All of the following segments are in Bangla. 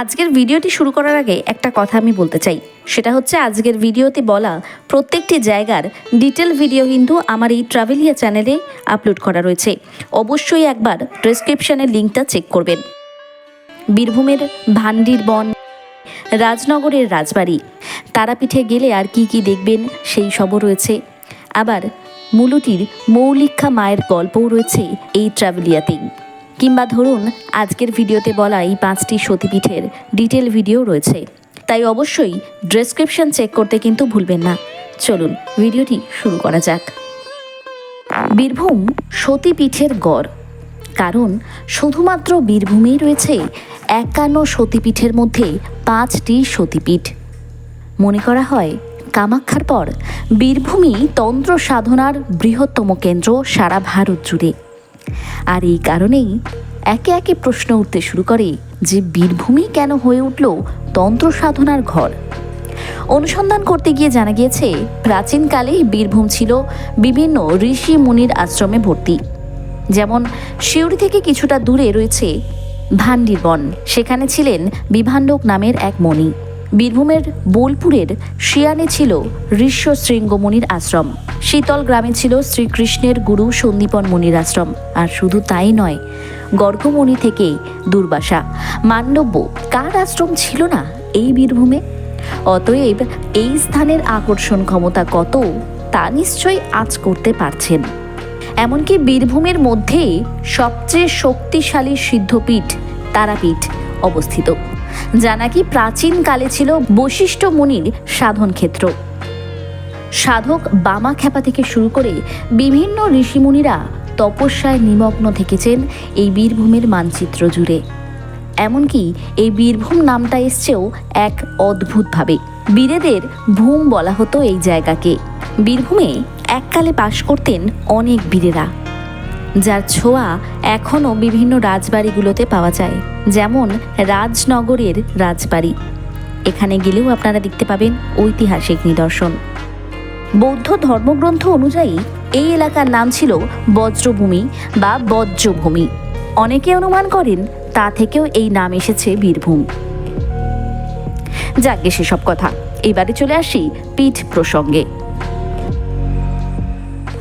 আজকের ভিডিওটি শুরু করার আগে একটা কথা আমি বলতে চাই। সেটা হচ্ছে আজকের ভিডিওতে বলা প্রত্যেকটি জায়গার ডিটেল ভিডিও কিন্তু আমার এই ট্রাভেলিয়া চ্যানেলে আপলোড করা রয়েছে। অবশ্যই একবার ডেসক্রিপশনের লিঙ্কটা চেক করবেন। বীরভূমের ভান্ডির বন, রাজনগরের রাজবাড়ি, তারাপীঠে গেলে আর কি কি দেখবেন সেই সবও রয়েছে। আবার মুলুটির মৌলিক্ষা মায়ের গল্পও রয়েছে এই ট্রাভেলিয়াতেই। কিংবা ধরুন, আজকের ভিডিওতে বলা এই পাঁচটি সতীপীঠের ডিটেল ভিডিও রয়েছে। তাই অবশ্যই ডেসক্রিপশন চেক করতে কিন্তু ভুলবেন না। চলুন, ভিডিওটি শুরু করা যাক। বীরভূম সতীপীঠের গড়। কারণ, শুধুমাত্র বীরভূমেই রয়েছে একান্ন সতীপীঠের মধ্যে পাঁচটি সতীপীঠ। মনে করা হয় কামাখ্যার পর বীরভূমি তন্ত্র সাধনার বৃহত্তম কেন্দ্র সারা ভারত জুড়ে। আর এই কারণেই একে একে প্রশ্ন উঠতে শুরু করে যে বীরভূমই কেন হয়ে উঠল তন্ত্র সাধনার ঘর। অনুসন্ধান করতে গিয়ে জানা গিয়েছে প্রাচীনকালেই বীরভূম ছিল বিভিন্ন ঋষি মুনির আশ্রমে ভর্তি। যেমন শিউরি থেকে কিছুটা দূরে রয়েছে ভান্ডির বন সেখানে ছিলেন বিভাণ্ডক নামের এক মণি। বীরভূমের বোলপুরের শিয়ানে ছিল ঋষ্য শৃঙ্গমণির আশ্রম। শীতল গ্রামে ছিল শ্রীকৃষ্ণের গুরু সন্দীপন মুনির আশ্রম। আর শুধু তাই নয়, গর্গমণি থেকে দুর্বাসা। মান্ডব্য, কার আশ্রম ছিল না এই বীরভূমে? অতএব এই স্থানের আকর্ষণ ক্ষমতা কত, তা নিশ্চয়ই আজ করতে পারছেন। এমনকি বীরভূমের মধ্যে সবচেয়ে শক্তিশালী সিদ্ধপীঠ, তারাপীঠ অবস্থিত। যা নাকি প্রাচীনকালে ছিল বশিষ্ঠ মুনির সাধন ক্ষেত্র। সাধক বামা খ্যাপা থেকে শুরু করে বিভিন্ন ঋষিমুনিরা তপস্যায় নিমগ্ন থেকেছেন এই বীরভূমের মানচিত্র জুড়ে। এমনকি এই বীরভূম নামটা এসছেও এক অদ্ভুতভাবে। বীরেদের ভূম বলা হতো এই জায়গাকে। বীরভূমে এককালে বাস করতেন অনেক বীরেরা। যার ছোঁয়া এখনও বিভিন্ন রাজবাড়িগুলোতে পাওয়া যায়, যেমন রাজনগরের রাজবাড়ি। এখানে গেলেও আপনারা দেখতে পাবেন ঐতিহাসিক নিদর্শন। বৌদ্ধ ধর্মগ্রন্থ অনুযায়ী এই এলাকার নাম ছিল বজ্রভূমি বা বজ্রভূমি। অনেকে অনুমান করেন তা থেকেও এই নাম এসেছে বীরভূম। যাকে সেসব কথা। এবারে চলে আসি পিঠ প্রসঙ্গে।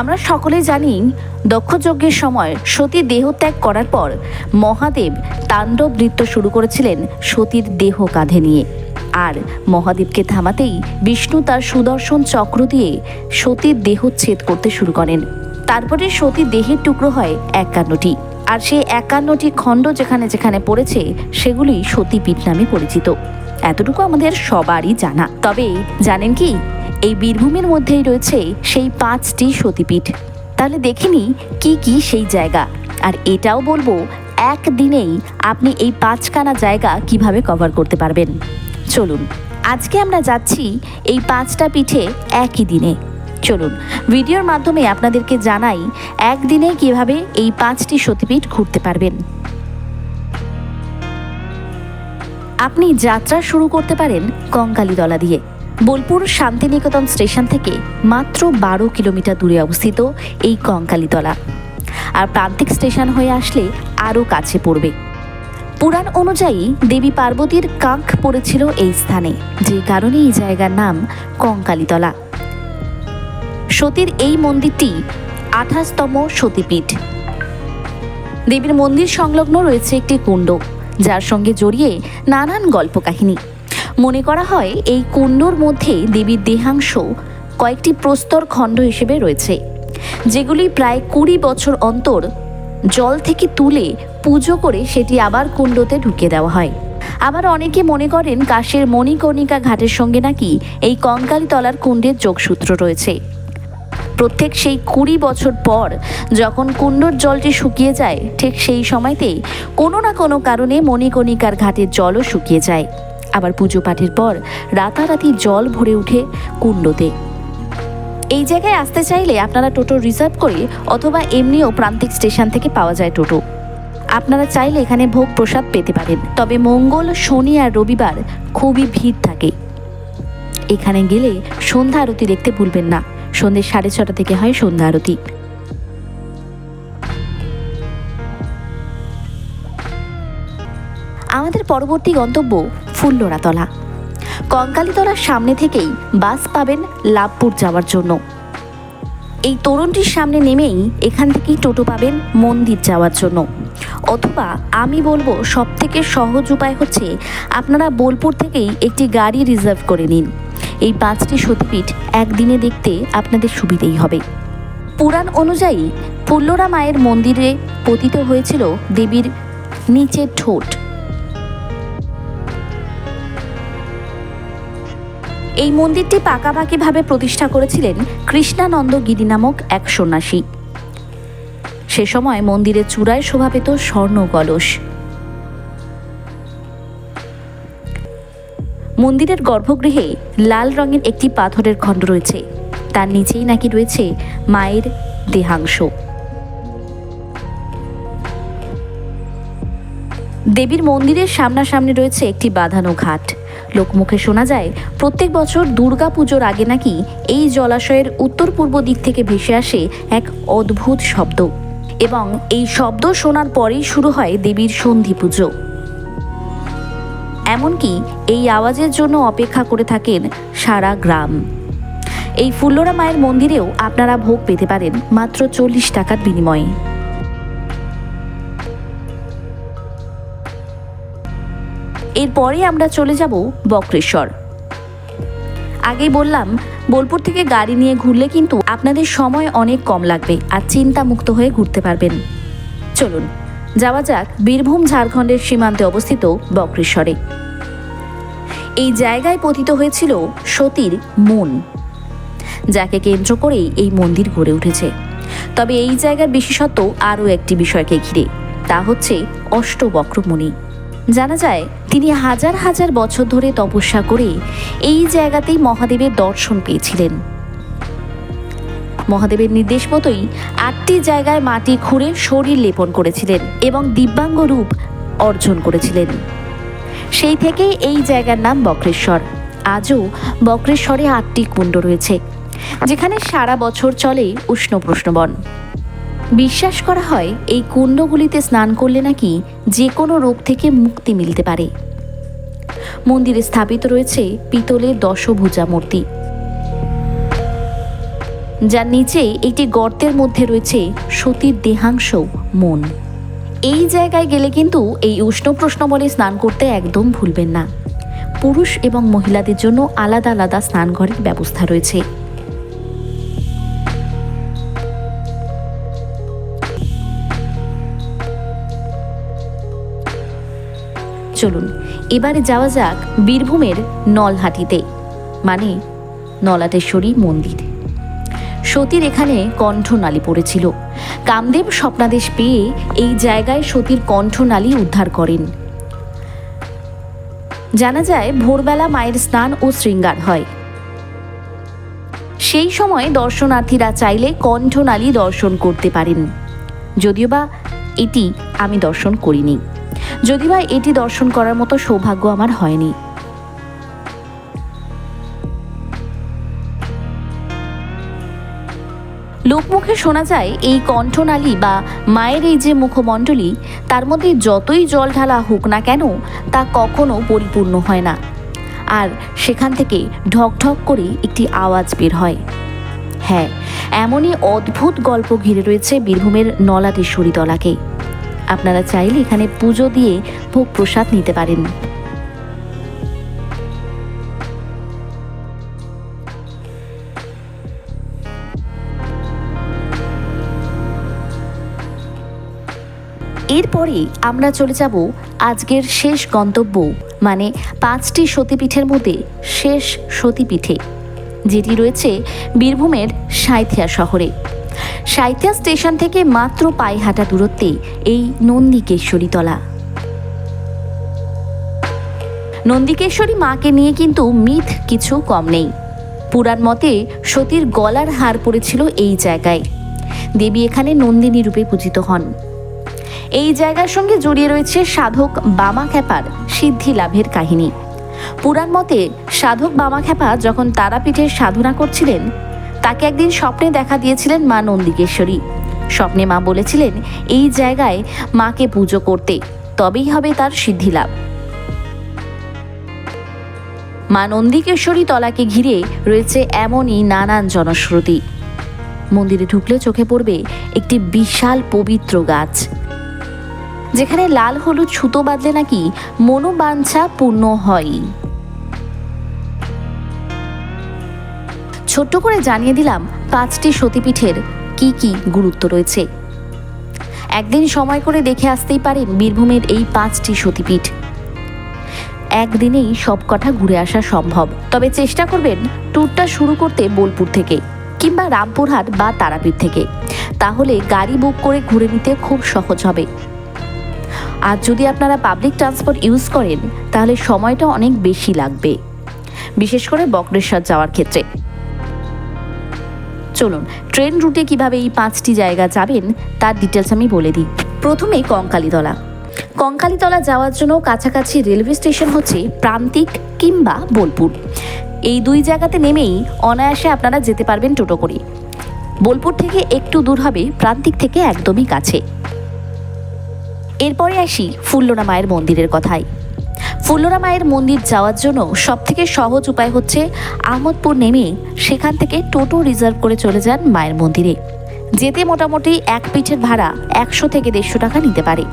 আমরা সকলে জানি দক্ষযজ্ঞের সময় সতী দেহত্যাগ করার পর মহাদেব তাণ্ডব নৃত্য শুরু করেছিলেন সতীর দেহ কাঁধে নিয়ে। আর মহাদেবকে থামাতেই বিষ্ণু তার সুদর্শন চক্র দিয়ে সতীর দেহচ্ছেদ করতে শুরু করেন। তারপরে সতী দেহের টুকরো হয় একান্নটি। আর সেই একান্নটি খণ্ড যেখানে যেখানে পড়েছে, সেগুলি সতীপীঠ নামে পরিচিত। এতটুকু আমাদের সবারই জানা। তবে জানেন কি এই বীরভূমের মধ্যেই রয়েছে সেই পাঁচটি সতীপীঠ। তাহলে দেখিনি কি কি সেই জায়গা। আর এটাও বলব, একদিনেই আপনি এই পাঁচখানা জায়গা কীভাবে কভার করতে পারবেন। চলুন, আজকে আমরা যাচ্ছি এই পাঁচটা পিঠে একই দিনে। চলুন, ভিডিওর মাধ্যমে আপনাদেরকে জানাই একদিনে কীভাবে এই পাঁচটি সতীপীঠ ঘুরতে পারবেন। আপনি যাত্রা শুরু করতে পারেন কঙ্কালীতলা দিয়ে। বোলপুর শান্তিনিকেতন স্টেশন থেকে মাত্র বারো কিলোমিটার দূরে অবস্থিত এই কঙ্কালীতলা। আর প্রান্তিক স্টেশন হয়ে আসলে আরও কাছে পড়বে। পুরাণ অনুযায়ী দেবী পার্বতীর কাঁখ পড়েছিল এই স্থানে, যে কারণে এই জায়গার নাম কঙ্কালীতলা। সতীর এই মন্দিরটি আঠাশতম সতীপীঠ। দেবীর মন্দির সংলগ্ন রয়েছে একটি কুণ্ড, যার সঙ্গে জড়িয়ে নানান গল্প কাহিনী মনে করা হয় এই কুণ্ডর মধ্যে দেবীর দেহাংশ কয়েকটি প্রস্তর খণ্ড হিসেবে রয়েছে, যেগুলি প্রায় কুড়ি বছর অন্তর জল থেকে তুলে পুজো করে সেটি আবার কুণ্ডতে ঢুকে দেওয়া হয়। আবার অনেকে মনে করেন কাশের মণিকর্ণিকা ঘাটের সঙ্গে নাকি এই কঙ্কালীতলার কুণ্ডের যোগসূত্র রয়েছে। প্রত্যেক সেই কুড়ি বছর পর যখন কুণ্ডর জলটি শুকিয়ে যায়, ঠিক সেই সময়তেই কোনো না কোনো কারণে মণিকণিকার ঘাটের জলও শুকিয়ে যায়। আবার পুজো পাঠের পর রাতারাতি জল ভরে উঠে কুণ্ডতে। এই জায়গায় আসতে চাইলে আপনারা টোটো রিজার্ভ করে অথবা এমনিও প্রান্তিক স্টেশন থেকে পাওয়া যায় টোটো। আপনারা চাইলে এখানে ভোগ প্রসাদ পেতে পারেন। তবে মঙ্গল, শনি আর রবিবার খুবই ভিড় থাকে। এখানে গেলে সন্ধ্যা আরতি দেখতে ভুলবেন না। সন্ধ্যে সাড়ে ছটা থেকে হয় সন্ধ্যা আরতি। আমাদের পরবর্তী গন্তব্য ফুল্লরাতলা কঙ্কালীতলার সামনে থেকেই বাস পাবেন লাভপুর যাওয়ার জন্য। এই তরুণটির সামনে নেমেই এখান থেকেই টোটো পাবেন মন্দির যাওয়ার জন্য। অথবা আমি বলব সব থেকে সহজ উপায় হচ্ছে আপনারা বোলপুর থেকেই একটি গাড়ি রিজার্ভ করে নিন। এই পাঁচটি সতীপীঠ একদিনে দেখতে আপনাদের সুবিধেই হবে। পুরাণ অনুযায়ী পুল্লরা মায়ের মন্দিরে পতিত হয়েছিল দেবীর নিচের ঠোঁট। এই মন্দিরটি পাকাপাকিভাবে প্রতিষ্ঠা করেছিলেন কৃষ্ণানন্দ গিরি নামক এক সন্ন্যাসী। সে সময় মন্দিরের চূড়ায় শোভা পেত স্বর্ণ কলস। মন্দিরের গর্ভগৃহে লাল রঙের একটি পাথরের খণ্ড রয়েছে। তার নিচেই নাকি রয়েছে মায়ের দেহাংশ। দেবীর মন্দিরের সামনাসামনি রয়েছে একটি বাঁধানো ঘাট। লোকমুখে শোনা যায়, প্রত্যেক বছর দুর্গা পুজোর আগে নাকি এই জলাশয়ের উত্তর পূর্ব দিক থেকে ভেসে আসে এক অদ্ভুত শব্দ। এবং এই শব্দ শোনার পরেই শুরু হয় দেবীর সন্ধি পুজো। এমনকি এই আওয়াজের জন্য অপেক্ষা করে থাকেন সারা গ্রাম। এই ফুল্লরা মায়ের মন্দিরেও আপনারা ভোগ পেতে পারেন, মাত্র চল্লিশ টাকার বিনিময়ে। এরপরে আমরা চলে যাব বক্রেশ্বর। আগেই বললাম, বোলপুর থেকে গাড়ি নিয়ে ঘুরলে কিন্তু আপনাদের সময় অনেক কম লাগবে আর চিন্তামুক্ত হয়ে ঘুরতে পারবেন। চলুন, যাওয়া যাক বীরভূম ঝাড়খণ্ডের সীমান্তে অবস্থিত বক্রেশ্বরে। এই জায়গায় পতিত হয়েছিল সতীর মন, যাকে কেন্দ্র করেই এই মন্দির গড়ে উঠেছে। তবে এই জায়গার বিশেষত্ব আরও একটি বিষয়কে ঘিরে, তা হচ্ছে অষ্টবক্রমণি। জানা যায়, তিনি হাজার হাজার বছর ধরে তপস্যা করে এই জায়গাতেই মহাদেবের দর্শন পেয়েছিলেন। মহাদেবের নির্দেশ মতোই আটটি জায়গায় মাটি খুঁড়ে শরীর লেপন করেছিলেন এবং দিব্যাঙ্গ রূপ অর্জন করেছিলেন। সেই থেকেই এই জায়গার নাম বক্রেশ্বর। আজও বক্রেশ্বরে আটটি কুণ্ড রয়েছে, যেখানে সারা বছর চলে উষ্ণ প্রশ্নবন। বিশ্বাস করা হয় এই কুণ্ডগুলিতে স্নান করলে নাকি যে কোনো রোগ থেকে মুক্তি মিলতে পারে। মন্দিরে স্থাপিত রয়েছে পিতলের দশভুজা মূর্তি। যার নিচে একটি গর্তের মধ্যে রয়েছে সতীর দেহাংশ মন। এই জায়গায় গেলে কিন্তু এই উষ্ণ প্রশ্ন বলে স্নান করতে একদম ভুলবেন না। পুরুষ এবং মহিলাদের জন্য আলাদা আলাদা স্নানঘরের ব্যবস্থা রয়েছে। এবারে যাওয়া যাক বীরভূমের নলহাটিতে। মানে নলাটেশ্বরী মন্দির। সতীর এখানে কণ্ঠনালী পড়েছিল। কামদেব স্বপ্নাদেশ পেয়ে এই জায়গায় সতীর কণ্ঠনালী উদ্ধার করেন। জানা যায়, ভোরবেলা মায়ের স্নান ও শৃঙ্গার হয়। সেই সময় দর্শনার্থীরা চাইলে কণ্ঠনালী দর্শন করতে পারেন। যদিও বা এটি আমি দর্শন করিনি। যদিও বা এটি দর্শন করার মতো সৌভাগ্য আমার হয়নি। লোকমুখে শোনা যায়, এই কণ্ঠনালী বা মায়ের এই যে মুখমণ্ডলী, তার মধ্যে যতই জল ঢালা হোক না কেন, তা কখনো পরিপূর্ণ হয় না। আর সেখান থেকে ঢক ঢক করে একটি আওয়াজ বের হয়। হ্যাঁ এমনই অদ্ভুত গল্প ঘিরে রয়েছে বীরভূমের নলাটেশ্বরী তলাকে আপনারা চাইলে এখানে পুজো দিয়ে ভোগ প্রসাদ নিতে পারেন। এরপরে আমরা চলে যাব আজকের শেষ গন্তব্য মানে পাঁচটি সতীপীঠের মধ্যে শেষ সতীপীঠে, যেটি রয়েছে বীরভূমের সাঁইথিয়া শহরে। সাঁইথিয়া স্টেশন থেকে মাত্র পায়ে হাঁটা দূরত্বে এই নন্দিকেশ্বরী তলা নন্দিকেশ্বরী মাকে নিয়ে কিন্তু মিথ কিছু কম নেই। পুরাণ মতে সতীর গলার হার পড়েছিল এই জায়গায়। দেবী এখানে নন্দিনী রূপে পূজিত হন। এই জায়গার সঙ্গে জড়িয়ে রয়েছে সাধক বামা খ্যাপার সিদ্ধি লাভের কাহিনী। পুরাণ মতে সাধক বামা খ্যাপা যখন তারাপীঠের সাধনা করছিলেন তাকে একদিন স্বপ্নে দেখা দিয়েছিলেন মা নন্দিকেশ্বরী। স্বপ্নে মা বলেছিলেন, এই জায়গায় মাকে পুজো করতে, তবেই হবে তার সিদ্ধিলাভ মা নন্দিকেশ্বরী তলাকে ঘিরে রয়েছে এমনই নানান জনশ্রুতি। মন্দিরে ঢুকলে চোখে পড়বে একটি বিশাল পবিত্র গাছ। যেখানে লাল হলুদ সুতো বাঁধলে নাকি মনোবাঞ্ছা পূর্ণ হয় ছোট্ট করে জানিয়ে দিলাম পাঁচটি সতীপীঠের কি কি গুরুত্ব রয়েছে। একদিন সময় করে দেখে আসতেই পারেন বীরভূমের এই পাঁচটি সতীপীঠ। একদিনেই সব কটা ঘুরে আসা সম্ভব। তবে চেষ্টা করবেন ট্যুরটা শুরু করতে বোলপুর থেকে কিংবা রামপুরহাট বা তারাপীঠ থেকে। তাহলে গাড়ি বুক করে ঘুরে নিতে খুব সহজ হবে। আর যদি আপনারা পাবলিক ট্রান্সপোর্ট ইউজ করেন, তাহলে সময়টা অনেক বেশি লাগবে। বিশেষ করে বক্রেশ্বর যাওয়ার ক্ষেত্রে। চলুন, ট্রেন রুটে কীভাবে এই পাঁচটি জায়গা যাবেন, তার ডিটেলস আমি বলে দিই। প্রথমে কঙ্কালীতলা। কঙ্কালীতলা যাওয়ার জন্য কাছাকাছি রেলওয়ে স্টেশন হচ্ছে প্রান্তিক কিংবা বোলপুর। এই দুই জায়গাতে নেমেই অনায়াসে আপনারা যেতে পারবেন টোটো করে। বোলপুর থেকে একটু দূর হবে, প্রান্তিক থেকে একদমই কাছে। এরপরে আসি ফুল্লনা মায়ের মন্দিরের কথায়। ফুল্লরা মায়ের মন্দির যাওয়ার জন্য সবথেকে সহজ উপায় হচ্ছে আহমদপুর নেমে সেখান থেকে টোটো রিজার্ভ করে চলে যান মায়ের মন্দিরে। যেতে মোটামুটি এক পিঠের ভাড়া একশো থেকে দেড়শো টাকা নিতে পারে।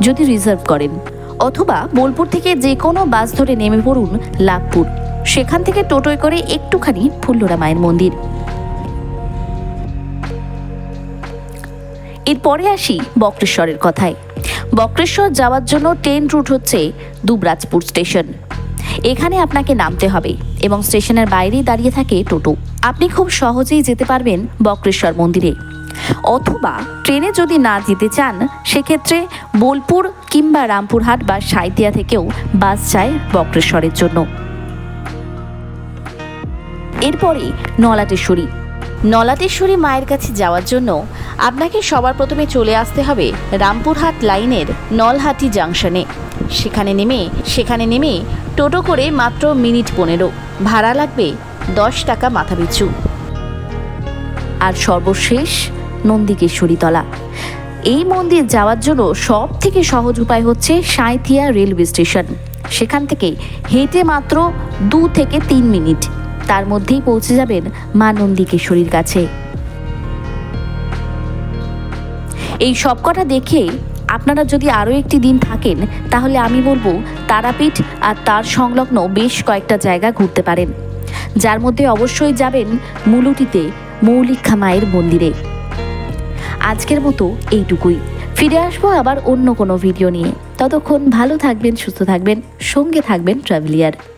যদি রিজার্ভ করেন, অথবা বোলপুর থেকে যে কোনো বাস ধরে নেমে পড়ুন লাভপুর। সেখান থেকে টোটোয় করে একটুখানি ফুল্লরা মায়ের মন্দির। এরপরে আসি বক্রেশ্বরের কথায়। বক্রেশ্বর যাওয়ার জন্য ট্রেন রুট হচ্ছে দুবরাজপুর স্টেশন। এখানে আপনাকে নামতে হবে এবং স্টেশনের বাইরেই দাঁড়িয়ে থাকে টোটো। আপনি খুব সহজেই যেতে পারবেন বক্রেশ্বর মন্দিরে। অথবা ট্রেনে যদি না যেতে চান, সেক্ষেত্রে বোলপুর কিংবা রামপুরহাট বা সাঁইতিয়া থেকেও বাস যায় বক্রেশ্বরের জন্য। এরপরে নলাটেশ্বরী। নলাটেশ্বরী মায়ের কাছে যাওয়ার জন্য আপনাকে সবার প্রথমে চলে আসতে হবে রামপুরহাট লাইনের নলহাটি জাংশনে। সেখানে নেমে সেখানে নেমে টোটো করে মাত্র মিনিট পনেরো। ভাড়া লাগবে দশ টাকা মাথাপিছু। আর সর্বশেষ নন্দিকেশ্বরী তলা এই মন্দির যাওয়ার জন্য সব থেকে সহজ উপায় হচ্ছে সাঁইথিয়া রেলওয়ে স্টেশন। সেখান থেকে হেঁটে মাত্র দু থেকে তিন মিনিট। তার মধ্যেই পৌঁছে যাবেন মা নন্দিকেশ্বরীর কাছে। এই সবকটা দেখে আপনারা যদি আরও একটি দিন থাকেন, তাহলে আমি বলব তারাপীঠ আর তার সংলগ্ন বেশ কয়েকটা জায়গা ঘুরতে পারেন। যার মধ্যে অবশ্যই যাবেন মুলুটিতে মৌলিক্ষা মায়ের মন্দিরে। আজকের মতো এইটুকুই। ফিরে আসব আবার অন্য কোনো ভিডিও নিয়ে। ততক্ষণ ভালো থাকবেন, সুস্থ থাকবেন, সঙ্গে থাকবেন ট্রাভেলিয়ার।